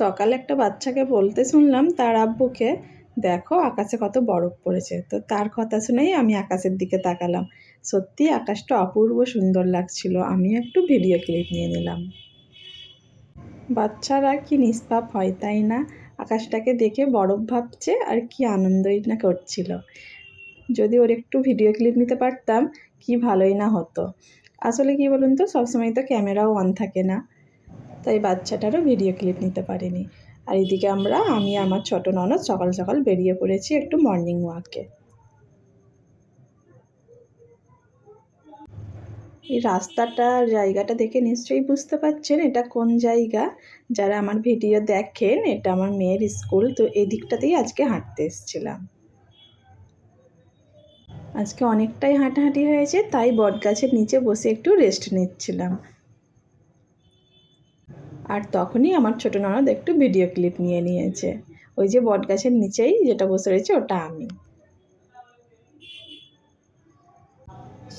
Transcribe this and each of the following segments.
সকালে একটা বাচ্চাকে বলতে শুনলাম তার আব্বুকে, দেখো আকাশে কত বরফ পড়েছে। তো তার কথা শুনেই আমি আকাশের দিকে তাকালাম। সত্যি আকাশটা অপূর্ব সুন্দর লাগছিল। আমিও একটু ভিডিও ক্লিপ নিয়ে নিলাম। বাচ্চারা কি নিষ্পাপ হয়, তাই না? আকাশটাকে দেখে বরফ ভাবছে আর কি আনন্দই না করছিল। যদি ওর একটু ভিডিও ক্লিপ নিতে পারতাম, কি ভালোই না হতো। আসলে কি বলুন তো, সবসময় তো ক্যামেরাও অন থাকে না। তাই বাচ্চাটারও ভিডিও ক্লিপ নিতে পারিনি। আর এদিকে আমরা, আমি আমার ছোট ননদ সকাল সকাল বেরিয়ে পড়েছি একটু মর্নিং ওয়াকে এই রাস্তাটার জায়গাটা দেখে নিশ্চয়ই বুঝতে পারছেন এটা কোন জায়গা। যারা আমার ভিডিও দেখেন, এটা আমার মেয়ের স্কুল তো এই দিকটাতেই আজকে হাঁটতে এসেছিলাম। আজকে অনেকটাই হাঁটাহাঁটি হয়েছে, তাই বটগাছের নিচে বসে একটু রেস্ট নিচ্ছিলাম। আর তখনই আমার ছোটো ননদ একটু ভিডিও ক্লিপ নিয়ে নিয়েছে। ওই যে বটগাছের নিচেই যেটা বসে রয়েছে, ওটা আমি।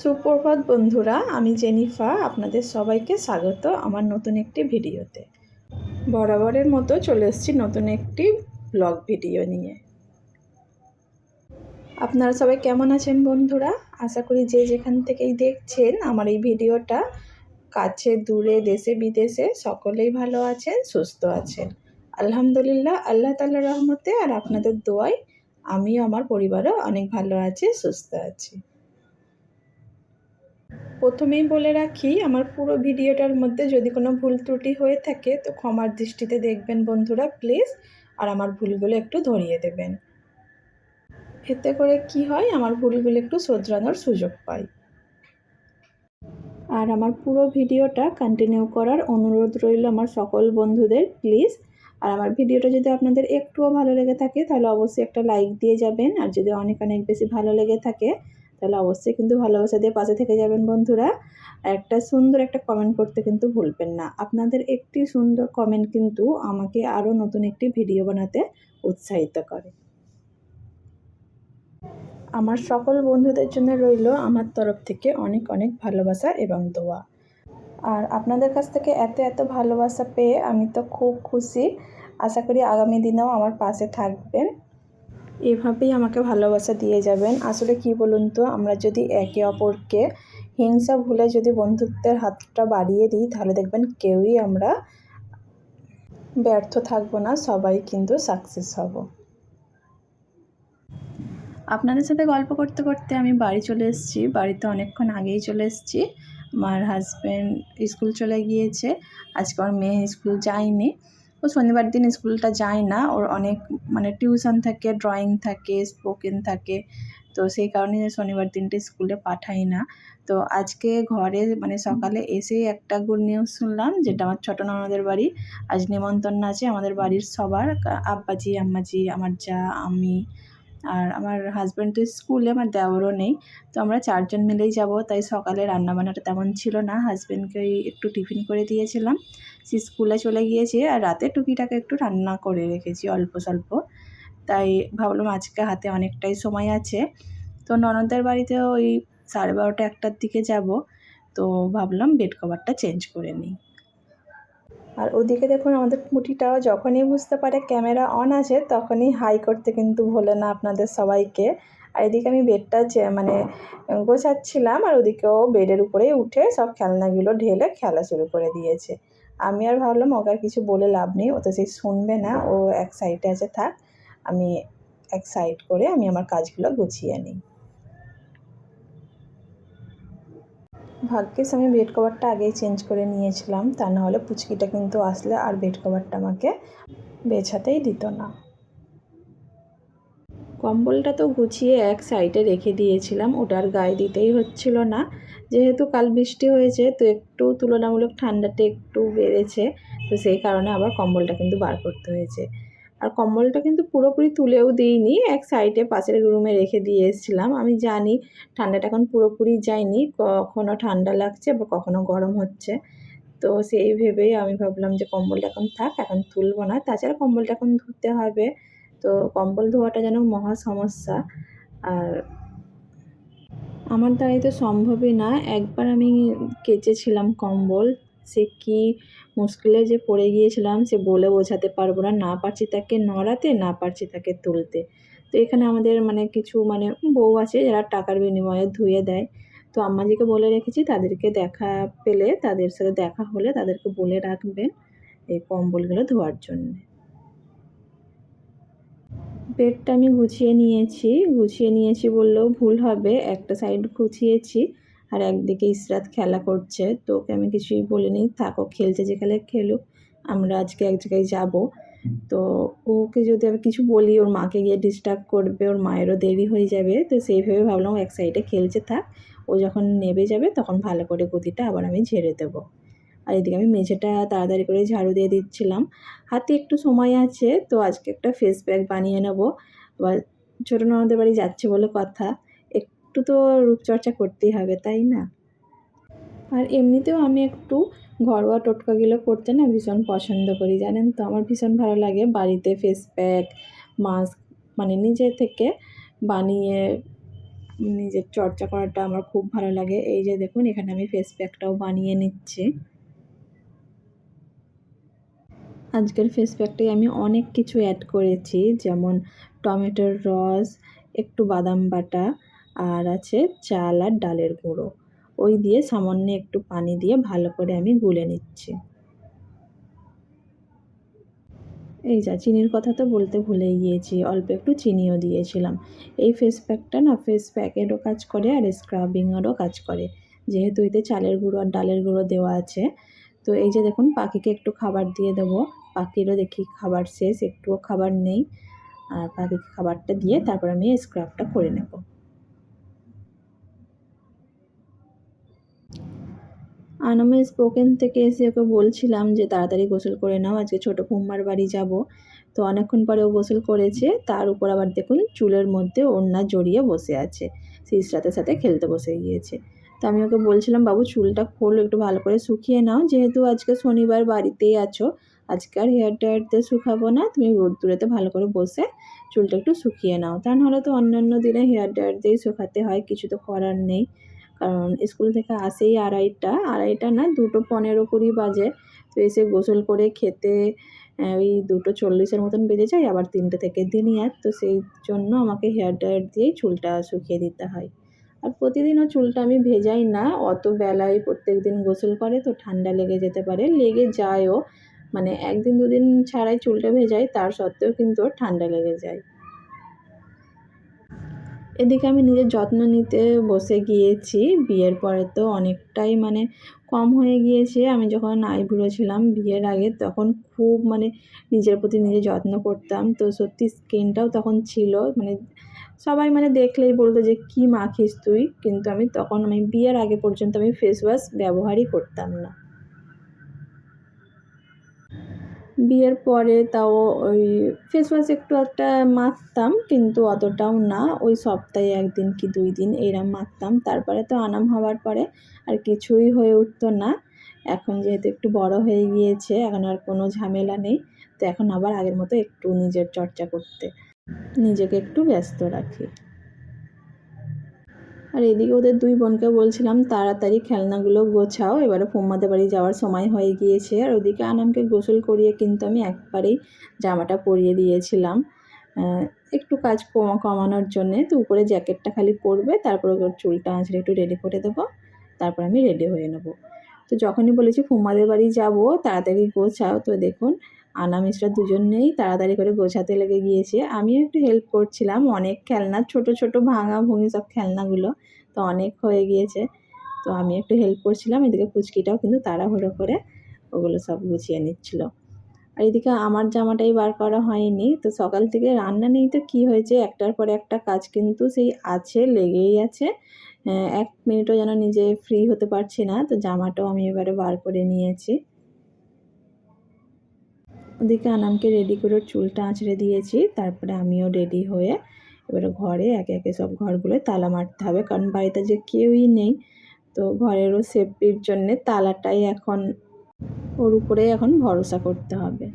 সুপ্রভাত বন্ধুরা, আমি জেনিফা আপনাদের সবাইকে স্বাগত আমার নতুন একটি ভিডিওতে। বরাবরের মতো চলে এসেছি নতুন একটি ব্লগ ভিডিও নিয়ে। আপনারা সবাই কেমন আছেন বন্ধুরা? আশা করি যে যেখান থেকেই দেখছেন আমার এই ভিডিওটা কাছে, দূরে, দেশে, বিদেশে সকলেই ভালো আছেন, সুস্থ আছেন। আলহামদুলিল্লাহ, আল্লাহ তাল্লাহ রহমতে আর আপনাদের দোয়ায় আমিও, আমার পরিবারও অনেক ভালো আছে, সুস্থ আছি। প্রথমেই বলে রাখি, আমার পুরো ভিডিওটার মধ্যে যদি কোনো ভুল ত্রুটি হয়ে থাকে, তো ক্ষমার দৃষ্টিতে দেখবেন বন্ধুরা, প্লিজ। আর আমার ভুলগুলো একটু ধরিয়ে দেবেন। এতে করে কি হয়, আমার ভুলগুলো একটু শোধরানোর সুযোগ পাই। আর আমার পুরো ভিডিওটা কন্টিনিউ করার অনুরোধ রইল আমার সকল বন্ধুদের প্লিজ আর আমার ভিডিওটা যদি আপনাদের একটুও ভালো লেগে থাকে, তাহলে অবশ্যই একটা লাইক দিয়ে যাবেন। আর যদি অনেক অনেক বেশি ভালো লেগে থাকে, তাহলে অবশ্যই কিন্তু ভালোবাসা দিয়ে পাশে থেকে যাবেন বন্ধুরা। একটা সুন্দর একটা কমেন্ট করতে কিন্তু ভুলবেন না। আপনাদের একটি সুন্দর কমেন্ট কিন্তু আমাকে আরও নতুন একটি ভিডিও বানাতে উৎসাহিত করে। আমার সকল বন্ধুদের জন্য রইল আমার তরফ থেকে অনেক অনেক ভালোবাসা এবং দোয়া। আর আপনাদের কাছ থেকে এত এত ভালোবাসা পেয়ে আমি তো খুব খুশি। আশা করি আগামী দিনেও আমার পাশে থাকবেন। এভাবেই আমাকে ভালোবাসা দিয়ে যাবেন। আসলে কি বলুন তো, আমরা যদি একে অপরকে হিংসা ভুলে যদি বন্ধুত্বের হাতটা বাড়িয়ে দিই, তাহলে দেখবেন কেউই আমরা ব্যর্থ থাকব না, সবাই কিন্তু সাকসেস হব। আপনাদের সাথে গল্প করতে করতে আমি বাড়ি চলে এসেছি। বাড়িতে অনেকক্ষণ আগেই চলে এসেছি। আমার হাজব্যান্ড স্কুল চলে গিয়েছে। আজকে আমার মেয়ে স্কুল যায়নি। ও শনিবার দিন স্কুলটা যায় না। ওর অনেক মানে টিউশন থাকে ড্রয়িং থাকে স্পোকেন থাকে। তো সেই কারণে শনিবার দিনটা স্কুলে পাঠাই না। তো আজকে ঘরে মানে সকালে এসেই একটা গুড নিউজ শুনলাম যেটা আমার ছোটো ননদের বাড়ি। আজ নিমন্ত্রণ আছে আমাদের বাড়ির সবার। আব্বাজি, আম্মাজি, আমার যা, আমি আর আমার হাজব্যান্ড তো স্কুলে আমার দেওয়ারও নেই। তো আমরা চারজন মিলেই যাব, তাই সকালে রান্নাবান্নাটা তেমন ছিল না। হাজব্যান্ডকে একটু টিফিন করে দিয়েছিলাম। সে স্কুলে চলে গিয়েছে আর রাতে টুকিটাকে একটু রান্না করে রেখেছি, অল্প স্বল্প। তাই ভাবলাম আজকে হাতে অনেকটাই সময় আছে। তো ননদের বাড়িতে ওই সাড়ে বারোটা একটার দিকে যাব। তো ভাবলাম বেড কভারটা চেঞ্জ করে নিই। আর ওদিকে দেখুন আমাদের পুঁটিটাও যখনই বুঝতে পারে ক্যামেরা অন আছে, তখনই হাই করতে কিন্তু ভোলে না আপনাদের সবাইকে। আর এদিকে আমি বেডটা মানে গোছাচ্ছিলাম, আর ওদিকেও বেডের উপরেই উঠে সব খেলনাগুলো ঢেলে খেলা শুরু করে দিয়েছে। আমি আর ভাবলাম ওকে আর কিছু বলে লাভ নেই, ও তো সেই শুনবে না, ও এক সাইডে আছে থাক, আমি এক সাইড করে আমি আমার কাজগুলো গুছিয়ে নিই। ভাগ্যিস আমি বেড কভারটা আগেই চেঞ্জ করে নিয়েছিলাম, তা নাহলে পুচকিটা কিন্তু আসলে আর বেড কভারটা আমাকে বেছাতেই দিত না। কম্বলটা তো গুছিয়ে এক সাইডে রেখে দিয়েছিলাম, ওটার গায়ে দিতেই হচ্ছিল না। যেহেতু কাল বৃষ্টি হয়েছে, তো একটু তুলনামূলক ঠান্ডাটা একটু বেড়েছে, তো সেই কারণে আবার কম্বলটা কিন্তু বার করতে হয়েছে। আর কম্বলটা কিন্তু পুরোপুরি তুলেও দিইনি, এক সাইডে পাশের রুমে রেখে দিয়ে এসেছিলাম। আমি জানি ঠান্ডাটা এখন পুরোপুরি যায়নি কখনও ঠান্ডা লাগছে বা কখনও গরম হচ্ছে। তো সেই ভেবেই আমি ভাবলাম যে কম্বলটা এখন থাক, এখন তুলবো না। তাছাড়া কম্বলটা এখন ধুতে হবে। তো কম্বল ধোয়াটা যেন মহা সমস্যা। আর আমার দ্বারাই তো সম্ভবই না। একবার আমি কেচেছিলাম কম্বল, সে কি মুশকিলে যে পড়ে গিয়েছিলাম, সে বলে বোঝাতে পারব না। না পারছি তাকে নড়াতে, না পারছি তাকে তুলতে। তো এখানে আমাদের মানে কিছু মানে বউ আছে, যারা টাকার বিনিময়ে ধুয়ে দেয়। তো আম্মাজিকে বলে রেখেছি, তাদেরকে দেখা পেলে, তাদের সাথে দেখা হলে তাদেরকে বলে রাখবেন এই কম্বলগুলো ধোয়ার জন্য। বেডটা আমি গুছিয়ে নিয়েছি। গুছিয়ে নিয়েছি বললেও ভুল হবে। একটা সাইড গুছিয়েছি। আর একদিকে ইসরাত খেলা করছে, তো ওকে আমি কিছুই বলিনি, থাকো খেলছে যেখানে খেলুক, আমরা আজকে এক জায়গায় যাব। তো ওকে যদি আমি কিছু বলি, ওর মাকে গিয়ে ডিস্টার্ব করবে, ওর মায়েরও দেরি হয়ে যাবে, তো সেইভাবে ভাবলাম এক সাইডে খেলছে, থাক, ও যখন নেবে যাবে, তখন ভালো করে গতিটা আবার আমি ঝেড়ে দেবো। আর এদিকে আমি মেঝেটা তাড়াতাড়ি করে ঝাড়ু দিয়ে দিচ্ছিলাম। হাতে একটু সময় আছে, তো আজকে একটা ফেস প্যাক বানিয়ে নেব। আবার ছোটো ননদের বাড়ি যাচ্ছে বলে কথা। একটু তো রূপচর্চা করতেই হবে, তাই না? আর এমনিতেও আমি একটু ঘরোয়া টোটকাগুলো করতে না ভীষণ পছন্দ করি, জানেন তো? আমার ভীষণ ভালো লাগে বাড়িতে ফেস প্যাক মাস্ক মানে নিজে থেকে বানিয়ে নিজের চর্চা করাটা আমার খুব ভালো লাগে। এই যে দেখুন, এখানে আমি ফেস প্যাকটাও বানিয়ে নিচ্ছি। আজকের ফেস প্যাকটায় আমি অনেক কিছু অ্যাড করেছি, যেমন টমেটোর রস, একটু বাদাম বাটা আর আছে চাল আর ডালের গুঁড়ো। ওই দিয়ে সামান্য একটু পানি দিয়ে ভালো করে আমি গুলে নিচ্ছি। এই যা, চিনির কথা তো বলতে ভুলে গিয়েছি, অল্প একটু চিনিও দিয়েছিলাম। এই ফেস প্যাকটা না ফেস প্যাকেরও কাজ করে আর স্ক্রাবিংয়েরও কাজ করে। যেহেতু এতে চালের গুঁড়ো আর ডালের গুঁড়ো দেওয়া আছে, তো এই যে দেখুন, পাখিকে একটু খাবার দিয়ে দেবো। পাখিরও দেখি খাবার শেষ, একটুও খাবার নেই। আর পাখিকে খাবারটা দিয়ে তারপর আমি স্ক্রাবটা করে নেব। আনামে স্পোকেন থেকে এসে ওকে বলছিলাম যে তাড়াতাড়ি গোসল করে নাও, আজকে ছোটো কুম্মার বাড়ি যাব। তো অনেকক্ষণ পরে ও গোসল করেছে, তার উপর আবার দেখুন চুলের মধ্যে ওড়না জড়িয়ে বসে আছে। সিসরাতের সাথে খেলতে বসে গিয়েছে। তো আমি ওকে বলছিলাম, বাবু, চুলটা খোল, একটু ভালো করে শুকিয়ে নাও। যেহেতু আজকে শনিবার বাড়িতেই আছো, আজকে আর হেয়ার ড্রায়ার দিয়ে শুকাবো না। তুমি রোদ্দুরেতে ভালো করে বসে চুলটা একটু শুকিয়ে নাও। তা নাহলে তো অন্যান্য দিনে হেয়ার ড্রায়ার দিয়েই শুকাতে হয়, কিছু তো করার নেই। কারণ স্কুল থেকে আসেই আড়াইটা আড়াইটা না, দুটো পনেরো কুড়ি বাজে। তো এসে গোসল করে খেতে ওই দুটো চল্লিশের মতন বেজে যায়, আবার তিনটে থেকে দিনই আর তো সেই জন্য আমাকে হেয়ার ড্রায়ার দিয়েই চুলটা শুকিয়ে দিতে হয়। আর প্রতিদিনও চুলটা আমি ভেজাই না, অত বেলায় প্রত্যেক দিন গোসল করে তো ঠান্ডা লেগে যেতে পারে, লেগে যায়ও। মানে একদিন দুদিন ছাড়াই চুলটা ভেজাই, তার সত্ত্বেও কিন্তু ঠান্ডা লেগে যায়। এদিকে আমি নিজের যত্ন নিতে বসে গিয়েছি। বিয়ের পরে তো অনেকটাই মানে কম হয়ে গিয়েছে। আমি যখন আইবুড়ো ছিলাম বিয়ের আগে তখন খুব মানে নিজের প্রতি নিজে যত্ন করতাম। তো সত্যি স্কিনটাও তখন ছিল। মানে সবাই মানে দেখলেই বলতো যে, কী মাখিস তুই? কিন্তু আমি তখন, আমি বিয়ের আগে পর্যন্ত আমি ফেস ওয়াশ ব্যবহারই করতাম না। বিয়ের পরে তাও ওই ফেস ওয়াশ একটু একটা মাখতাম, কিন্তু অতটাও না। ওই সপ্তাহে একদিন কি দুই দিন এরম মাখতাম। তারপরে তো আনাম হওয়ার পরে আর কিছুই হয়ে উঠতো না। এখন যেহেতু একটু বড় হয়ে গিয়েছে, এখন আর কোনো ঝামেলা নেই। তো এখন আবার আগের মতো একটু নিজের চর্চা করতে, নিজেকে একটু ব্যস্ত রাখি। আর এদিকে ওদের দুই বোনকে বলছিলাম, তাড়াতাড়ি খেলনাগুলো গোছাও, এবারে ফোম্মাদের বাড়ি যাওয়ার সময় হয়ে গিয়েছে। আর ওদিকে আনামকে গোসল করিয়ে কিন্তু আমি একবারেই জামাটা পরিয়ে দিয়েছিলাম। একটু কাজ কমানোর জন্যে তো উপরে জ্যাকেটটা খালি পরবে, তারপর ওর চুলটা আঁচড়ে একটু রেডি করে দেবো, তারপর আমি রেডি হয়ে নেব। তো যখনই বলেছি ফুম্মাদের বাড়ি যাব, তাড়াতাড়ি গোছাও, তো দেখুন আনা মিশ্রা দুজনেই তাড়াতাড়ি করে গোছাতে লেগে গিয়েছে। আমিও একটু হেল্প করছিলাম, অনেক খেলনা, ছোট ছোট, ভাঙা, ভুঙি সব খেলনাগুলো তো অনেক হয়ে গিয়েছে। তো আমি একটু হেল্প করছিলাম, এদিকে ফুচকিটাও কিন্তু তাড়াহুড়ো করে ওগুলো সব গুছিয়ে নিচ্ছিল। আর এদিকে আমার জামাটাই বার করা হয়নি, তো সকাল থেকে রান্না নেই তো কী হয়েছে? একটার পর একটা কাজ কিন্তু সেই আছে, লেগেই আছে। এক মিনিটও যেন নিজে ফ্রি হতে পারছি না, তো জামাটাও আমি এবারে বার করে নিয়েছি। ওদিকে আনামকে রেডি করে চুলটা আঁচড়ে দিয়েছি, তারপরে আমিও রেডি হয়ে এবারে ঘরে একে একে সব ঘরগুলোয় তালা মারতে হবে, কারণ বাড়িতে যে কেউই নেই। তো ঘরেরও সেফটির জন্যে তালাটাই এখন ওর উপরেই এখন ভরসা করতে হবে।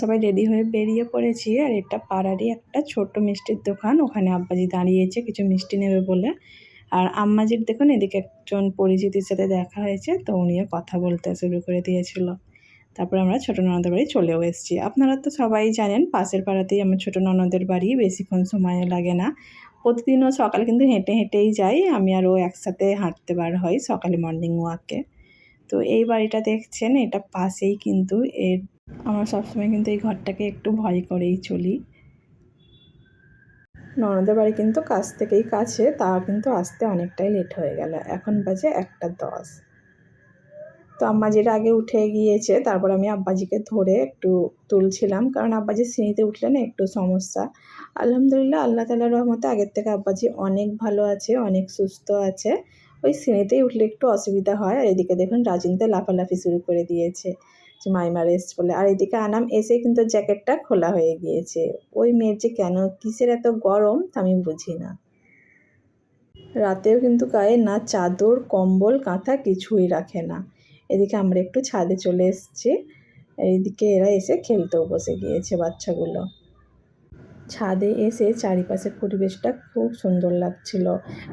সবাই রেডি হয়ে বেরিয়ে পড়েছি আর এটা পাড়ারই একটা ছোট্ট মিষ্টির দোকান। ওখানে আব্বাজি দাঁড়িয়েছে, কিছু মিষ্টি নেবে বলে। আর আম্মাজির দেখুন, এদিকে একজন পরিচিতির সাথে দেখা হয়েছে, তো উনিও কথা বলতে শুরু করে দিয়েছিল। তারপর আমরা ছোটো ননদের বাড়ি চলেও এসেছি। আপনারা তো সবাই জানেন, পাশের পাড়াতেই আমার ছোটো ননদের বাড়ি, বেশিক্ষণ সময় লাগে না। প্রতিদিনও সকালে কিন্তু হেঁটে হেঁটেই যাই, আমি আর ও একসাথে হাঁটতে বার হই সকালে মর্নিং ওয়াকে তো এই বাড়িটা দেখছেন, এটা পাশেই কিন্তু এর আমরা সবসময় কিন্তু এই ঘরটাকে একটু ভয় করেই চলি। ননদের বাড়ি কিন্তু কাছ থেকেই কাছে তা কিন্তু আসতে অনেকটাই লেট হয়ে গেল। এখন বাজে একটা দশ। তো আম্মাজির আগে উঠে গিয়েছে, তারপর আমি আব্বাজিকে ধরে একটু তুলছিলাম, কারণ আব্বাজি সিঁড়িতে উঠলে না একটু সমস্যা। আলহামদুলিল্লাহ, আল্লাহ তালার রহমতে আগের থেকে আব্বাজি অনেক ভালো আছে, অনেক সুস্থ আছে। ওই সিঁড়িতেই উঠলে একটু অসুবিধা হয়, আর এদিকে দেখুন রাজিনতে লাফালাফি শুরু করে দিয়েছে। যে মাইমা রেস্ট বলে। আর এদিকে আনাম এসে কিন্তু জ্যাকেটটা খোলা হয়ে গিয়েছে। ওই মেয়ের যে কেন, কিসের এত গরম, তা আমি বুঝি না। রাতেও কিন্তু গায়ে না চাদর, কম্বল, কাঁথা কিছুই রাখে না। এদিকে আমরা একটু ছাদে চলে এসেছি। এইদিকে এরা এসে খেলতেও বসে গিয়েছে বাচ্চাগুলো। ছাদে এসে চারিপাশের পরিবেশটা খুব সুন্দর লাগছিল।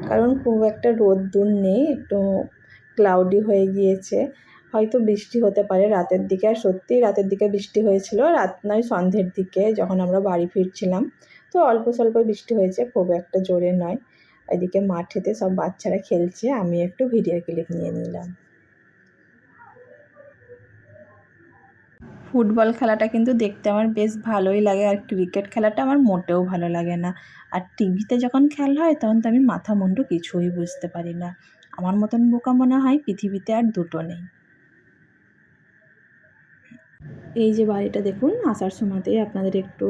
কারণ খুব একটা রোদ্দুর নেই, একটু ক্লাউডি হয়ে গিয়েছে। হয়তো বৃষ্টি হতে পারে রাতের দিকে। আর সত্যিই রাতের দিকে বৃষ্টি হয়েছিল, রাত নয় সন্ধ্যের দিকে যখন আমরা বাড়ি ফিরছিলাম। তো অল্প স্বল্প বৃষ্টি হয়েছে, খুব একটা জোরে নয়। এদিকে মাঠেতে সব বাচ্চারা খেলছে, আমি একটু ভিডিও ক্লিপ নিয়ে নিলাম। ফুটবল খেলাটা কিন্তু দেখতে আমার বেশ ভালোই লাগে, আর ক্রিকেট খেলাটা আমার মোটেও ভালো লাগে না। আর টিভিতে যখন খেলা হয়, তখন তো আমি মাথা মুন্ডু কিছুই বুঝতে পারি না। আমার মতন বোকা মনে হয় পৃথিবীতে আর দুটো নেই। এই যে বাড়িটা দেখুন আসার সময়তেই আপনাদের একটু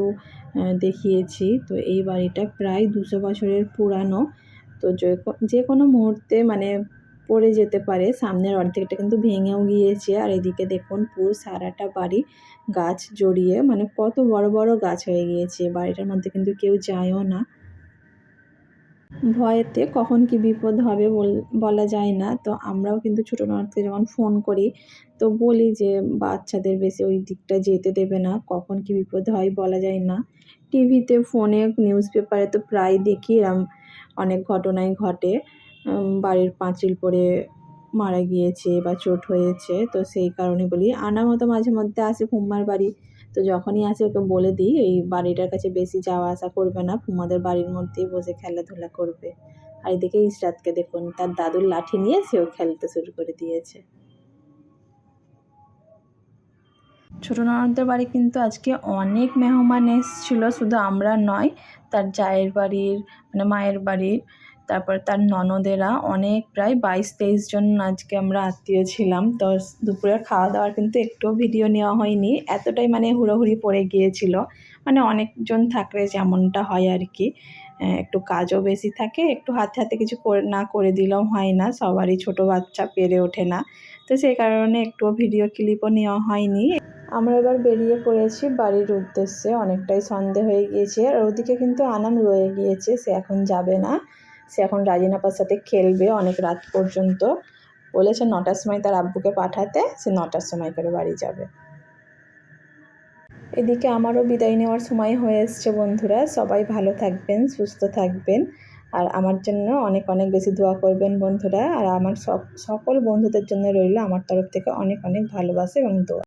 দেখিয়েছি। তো এই বাড়িটা প্রায় দুশো বছরের পুরানো। তো যে কোনো মুহূর্তে মানে পড়ে যেতে পারে। সামনের অর্ধেকটা কিন্তু ভেঙেও গিয়েছে। আর এদিকে দেখুন, পুরো সারাটা বাড়ি গাছ জড়িয়ে মানে কত বড় বড় গাছ হয়ে গিয়েছে। বাড়িটার মধ্যে কিন্তু কেউ যায়ও না। ভয়েতে কখন কি বিপদ হবে বলা যায় না। তো আমরাও কিন্তু ছোটো ননদকে যখন ফোন করি, তো বলি যে, বাচ্চাদের বেশি ওই দিকটা যেতে দেবে না, কখন কি বিপদ হয় বলা যায় না। টিভিতে ফোনে নিউজ পেপারে তো প্রায় দেখি এরম অনেক ঘটনাই ঘটে। বাড়ির পাঁচিল পড়ে মারা গিয়েছে বা চোট হয়েছে, তো সেই কারণে বলি। আনা মতো মাঝে মধ্যে আসে ফুম্মার বাড়ি। তো যখনই আসে ওকে বলে দিই, এই বাড়িটার কাছে বেশি যাওয়া আসা করবে না ফুম্মাদের বাড়ির মধ্যেই বসে খেলাধুলা করবে। আর এদিকে ইসরাতকে দেখুন, তার দাদুর লাঠি নিয়ে সেও খেলতে শুরু করে দিয়েছে। ছোটো ননদের বাড়ি কিন্তু আজকে অনেক মেহমান এসেছিল, শুধু আমরা নয়, তার জায়ের বাড়ির মানে মায়ের বাড়ির তারপর তার ননদেরা অনেক প্রায় বাইশ তেইশ জন আজকে আমরা আত্মীয় ছিলাম। তো দুপুরের খাওয়া দাওয়ার কিন্তু একটুও ভিডিও নেওয়া হয়নি। এতটাই মানে হুড়োহুড়ি পড়ে গিয়েছিল। মানে অনেকজন থাকলে যেমনটা হয় আর কি। একটু কাজও বেশি থাকে, একটু হাতে হাতে কিছু করে না করে দিলেও হয় না, সবারই ছোট বাচ্চা পেরে ওঠে না। তো সেই কারণে একটুও ভিডিও ক্লিপও নেওয়া হয়নি। আমরা এবার বেরিয়ে পড়েছি বাড়ির উদ্দেশ্যে, অনেকটাই সন্ধে হয়ে গিয়েছে। আর ওদিকে কিন্তু আনাম রয়ে গিয়েছে, সে এখন যাবে না। সে এখন রাজিনাপার সাথে খেলবে অনেক রাত পর্যন্ত। বলেছে নটার সময় তার আব্বুকে পাঠাতে, সে নটার সময় করে বাড়ি যাবে। এদিকে আমারও বিদায় নেওয়ার সময় হয়ে এসছে বন্ধুরা। সবাই ভালো থাকবেন, সুস্থ থাকবেন। আর আমার জন্য অনেক অনেক বেশি দোয়া করবেন বন্ধুরা। আর আমার সকল বন্ধুদের জন্য রইল আমার তরফ থেকে অনেক অনেক ভালোবাসা এবং দোয়া।